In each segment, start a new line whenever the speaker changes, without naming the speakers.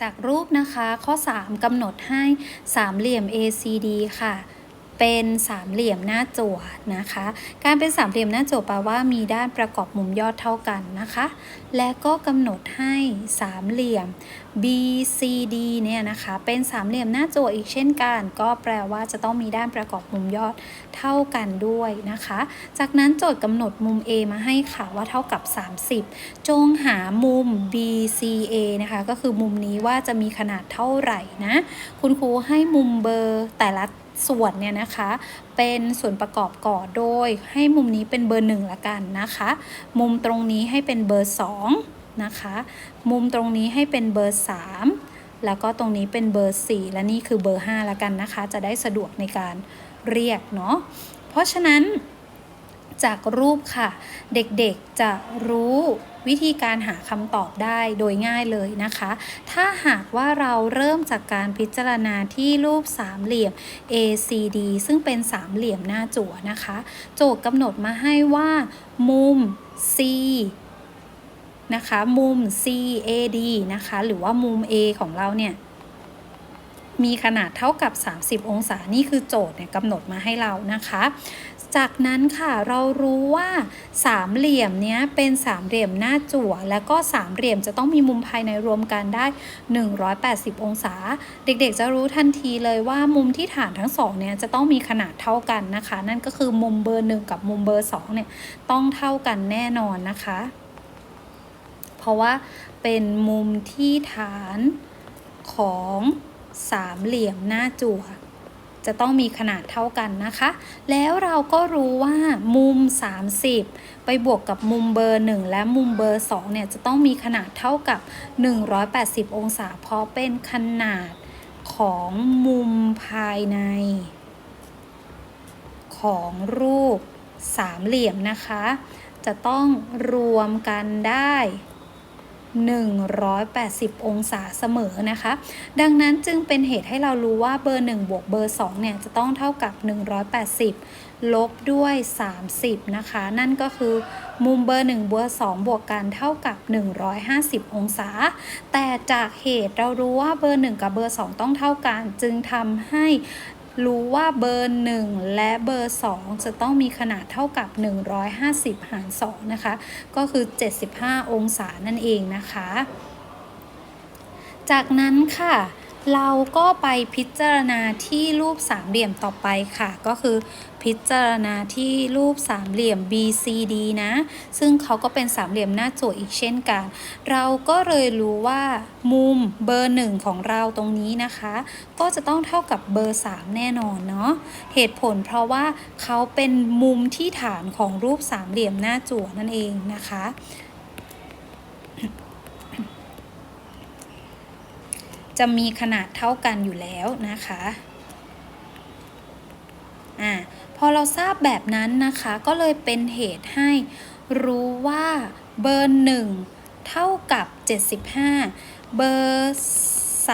จากรูปนะคะข้อ 3กำหนดให้สามเหลี่ยม ACD ค่ะ เป็นสามเหลี่ยมหน้าจั่วนะคะ การเป็นสามเหลี่ยมหน้าจั่วแปลว่ามีด้านประกอบมุมยอดเท่ากันนะคะ และก็กำหนดให้สามเหลี่ยม BCD เนี่ยนะคะ เป็นสามเหลี่ยมหน้าจั่วอีกเช่นกัน ก็แปลว่าจะต้องมีด้านประกอบมุมยอดเท่ากันด้วยนะคะ จากนั้นโจทย์กำหนดมุม A มาให้ค่ะว่าเท่ากับ 30 จงหามุม BCA นะคะ ก็คือมุมนี้ว่าจะมีขนาดเท่าไหร่นะ คุณครูให้มุมเบอร์แต่ละ ส่วนเนี่ยนะคะ เป็นส่วนประกอบก่อโดย ให้มุมนี้เป็นเบอร์หนึ่งละกันนะคะ มุมตรงนี้ให้เป็นเบอร์สองนะคะ มุมตรงนี้ให้เป็นเบอร์สามแล้วก็ตรงนี้เป็นเบอร์สี่และนี่คือเบอร์ห้าละกันนะคะ จะได้สะดวกในการเรียกเนาะเพราะฉะนั้น จากรูปค่ะ เด็กๆจะรู้วิธีการหาคำตอบได้โดยง่ายเลยนะคะ ถ้าหากว่าเราเริ่มจากการพิจารณาที่รูปสามเหลี่ยม ACD ซึ่งเป็นสามเหลี่ยมหน้าจั่วนะคะ โจทย์กำหนดมาให้ว่า มุม C นะคะ มุม CAD นะคะ หรือว่ามุม A ของเราเนี่ย มีขนาดเท่ากับ 30 องศา นี่คือโจทย์เนี่ยกำหนดมาให้เรานะคะ จากนั้นค่ะเรารู้ว่าสามเหลี่ยมเนี้ยเป็นสามเหลี่ยมหน้าจั่ว แล้วก็สามเหลี่ยมจะต้องมีมุมภายในรวมกันได้ 180 องศา เด็กๆ จะรู้ทันทีเลยว่ามุมที่ฐานทั้งสองเนี่ยจะต้องมีขนาดเท่ากันนะคะ นั่นก็คือมุมเบอร์หนึ่งกับมุมเบอร์สองเนี่ยต้องเท่ากันแน่นอนนะคะ เพราะว่าเป็นมุมที่ฐานของ สามเหลี่ยมหน้าจั่วจะต้องมีขนาดเท่ากันนะคะ แล้วเราก็รู้ว่ามุม 30 ไปบวกกับมุมเบอร์ 1 และมุมเบอร์ 2 เนี่ยจะต้องมีขนาดเท่ากับ 180 องศา เพราะเป็นขนาดของมุมภายใน ของรูปสามเหลี่ยมนะคะ จะต้องรวมกันได้ 180 องศาเสมอนะคะ ดังนั้นจึงเป็นเหตุให้เรารู้ว่าเบอร์ 1 บวกเบอร์ 2 เนี่ย จะต้องเท่ากับ 180 ลบด้วย 30 นะคะ นั่นก็คือมุมเบอร์ 1 เบอร์ 2 บวกกันเท่ากับ 150 องศา แต่จากเหตุเรารู้ว่าเบอร์ 1 กับเบอร์ 2 ต้องเท่ากัน จึงทำให้ รู้ว่าเบอร์ 1 และเบอร์ 2 จะต้องมีขนาดเท่ากับ 150 หาร 2 นะคะ ก็คือ 75 องศานั่นเองนะคะ จากนั้นค่ะ เราก็ไปพิจารณาที่รูปสามเหลี่ยมต่อไปค่ะ ก็คือพิจารณาที่รูปสามเหลี่ยม BCD นะ ซึ่งเขาก็เป็นสามเหลี่ยมหน้าจั่วอีกเช่นกัน เราก็เลยรู้ว่ามุมเบอร์หนึ่งของเราตรงนี้นะคะ ก็จะต้องเท่ากับเบอร์3แน่นอนเนาะ เหตุผลเพราะว่าเขาเป็นมุมที่ฐานของรูปสามเหลี่ยมหน้าจั่วนั่นเองนะคะ จะมีขนาดเท่ากันอยู่แล้วนะคะอ่าพอเราทราบแบบนั้นนะคะก็เลยเป็นเหตุให้รู้ว่าเบอร์หนึ่งเท่ากับ 75 เบอร์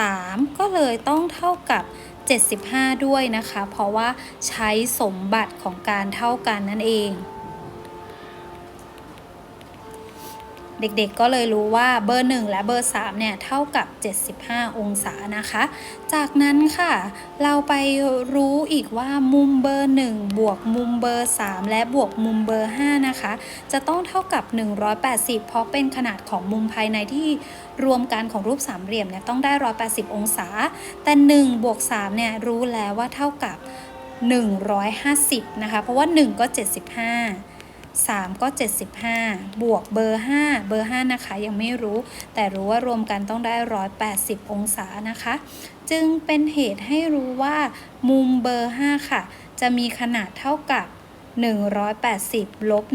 3ก็เลยต้องเท่ากับ 75 ด้วยนะคะ เพราะว่าใช้สมบัติของการเท่ากันนั่นเอง เด็กๆก็เลยรู้ว่าเบอร์ 1 และเบอร์ 3 เนี่ย เท่ากับ 75 องศานะคะ จากนั้นค่ะ เราไปรู้อีกว่ามุมเบอร์ 1 บวกมุมเบอร์ 3 และบวกมุมเบอร์ 5 นะคะ จะต้องเท่ากับ 180 เพราะเป็นขนาดของมุมภายในที่รวมกันของรูปสามเหลี่ยมเนี่ยต้องได้ 180 องศา แต่1บวก3เนี่ยรู้แล้วว่าเท่ากับ 150 นะคะ เพราะว่า 1 ก็ 75 3 ก็ 75 บวกเบอร์ 5 เบอร์ 5 นะคะ ยังไม่รู้ แต่รู้ว่ารวมกันต้องได้ 180 องศานะคะ จึงเป็นเหตุให้รู้ว่า มุมเบอร์ 5 ค่ะ จะมีขนาดเท่ากับ 180 ลบ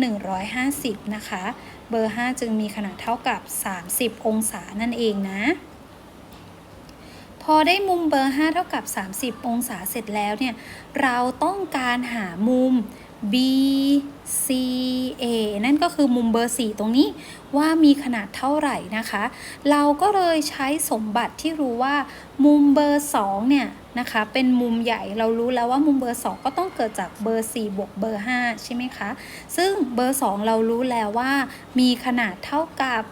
150 นะคะ เบอร์ 5 จึงมีขนาดเท่ากับ 30 องศานั่นเองนะพอได้มุมเบอร์ 5 เท่ากับ 30 องศาเสร็จแล้วเนี่ย เราต้องการหามุม B C A นั่นก็คือมุมเบอร์ 4 ตรงนี้ว่ามีขนาดเท่าไหร่นะคะ เราก็เลยใช้สมบัติที่รู้ว่ามุมเบอร์ 2 เนี่ยนะคะเป็นมุมใหญ่เรารู้แล้วว่ามุมเบอร์ 2 ก็ต้องเกิดจากเบอร์ 4 บวกเบอร์ 5 ใช่ไหมคะ ซึ่งเบอร์ 2 เรารู้แล้วว่ามีขนาดเท่ากับ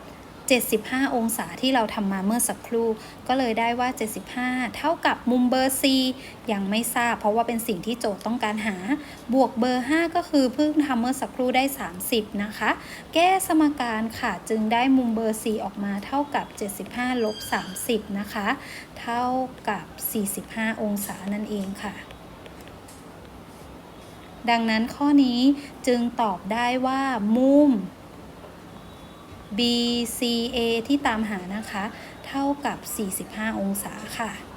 75 องศาที่เราทำมาเมื่อสักครู่ ก็เลยได้ว่า 75 เท่ากับมุมเบอร์ C ยังไม่ทราบ เพราะว่าเป็นสิ่งที่โจทย์ต้องการหา บวกเบอร์ 5 ก็คือเพิ่งทำเมื่อสักครู่ได้ 30 นะคะ แก้สมการค่ะ จึงได้มุมเบอร์ C ออกมาเท่ากับ 75ลบ30 นะคะ เท่ากับ 45 องศานั่นเองค่ะดังนั้นข้อนี้จึงตอบได้ว่ามุม BCA ที่ตามหานะคะ เท่ากับ 45 องศาค่ะ